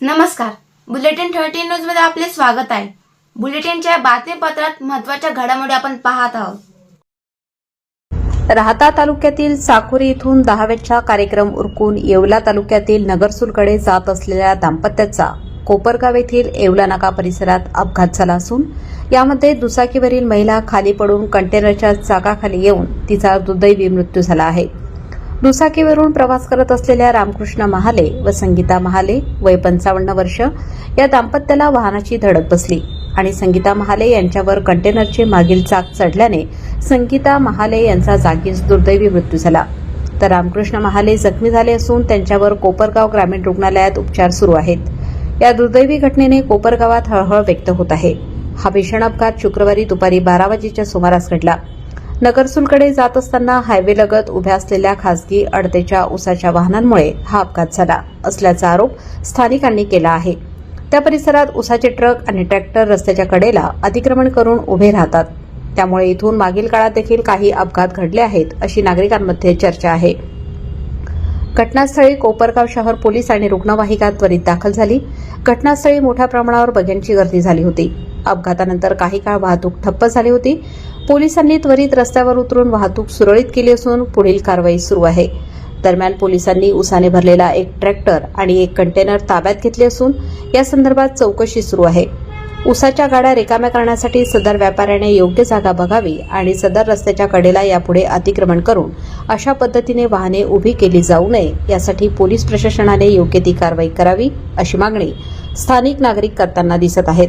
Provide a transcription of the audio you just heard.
नमस्कार. Bulletin thirteen न्यूजमध्ये आपले स्वागत आहे. बुलेटिनच्या बातमीपत्रात महत्त्वाच्या घडामोडी आपण पाहत आहोत. राहता तालुक्यातील साखोरी इथून दहाव्याचा कार्यक्रम उरकून येवला तालुक्यातील नगरसूलकडे जात असलेल्या दाम्पत्याचा कोपरगाव येथील येवला नाका परिसरात अपघात झाला असून यामध्ये दुचाकीवरील महिला खाली पडून कंटेनरच्या चाकाखाली येऊन तिचा दुर्दैवी मृत्यू झाला आहे. दुचाकीवरून प्रवास करत असलेल्या रामकृष्ण महाले व संगीता महाले वय पंचावन्न वर्ष या दाम्पत्याला वाहनाची धडक बसली. आणि संगीता महाले यांच्यावर कंटेनरचे मागील चाक चढल्याने संगीता महाले यांचा जागीच दुर्दैवी मृत्यू झाला. तर रामकृष्ण महाले जखमी झाले असून त्यांच्यावर कोपरगाव ग्रामीण रुग्णालयात उपचार सुरू आहेत. या दुर्दैवी घटनेने कोपरगावात हळहळ व्यक्त होत आहे. हा भीषण अपघात शुक्रवारी दुपारी बारा वाजेच्या सुमारास घडला. नगरसूलकडे जात असताना हायवेलगत उभ्या असलेल्या खासगी अडतेच्या उसाच्या वाहनांमुळे हा अपघात झाला असल्याचा आरोप स्थानिकांनी केला आहे. त्या परिसरात उसाचे ट्रक आणि ट्रॅक्टर रस्त्याच्या कडेला अतिक्रमण करून उभे राहतात. त्यामुळे इथून मागील काळात देखील काही अपघात घडले आहेत अशी नागरिकांमध्ये चर्चा आहे. घटनास्थळी कोपरगाव शहर पोलीस आणि रुग्णवाहिका त्वरित दाखल झाली. घटनास्थळी मोठ्या प्रमाणावर बघ्यांची गर्दी झाली होती. अपघातानंतर काही काळ वाहतूक ठप्प झाली होती. पोलिसांनी त्वरित रस्त्यावर उतरून वाहतूक सुरळीत केली असून पुढील कारवाई सुरू आहे. दरम्यान पोलिसांनी उसाने भरलेला एक ट्रॅक्टर आणि एक कंटेनर ताब्यात घेतले असून या संदर्भात चौकशी सुरू आहे. उसाच्या गाड्या रिकाम्या करण्यासाठी सदर व्यापाऱ्याने योग्य जागा बघावी आणि सदर रस्त्याच्या कडेला यापुढे अतिक्रमण करून अशा पद्धतीने वाहने उभी केली जाऊ नये यासाठी पोलीस प्रशासनाने योग्य ती कारवाई करावी अशी मागणी स्थानिक नागरिक करताना दिसत आहेत.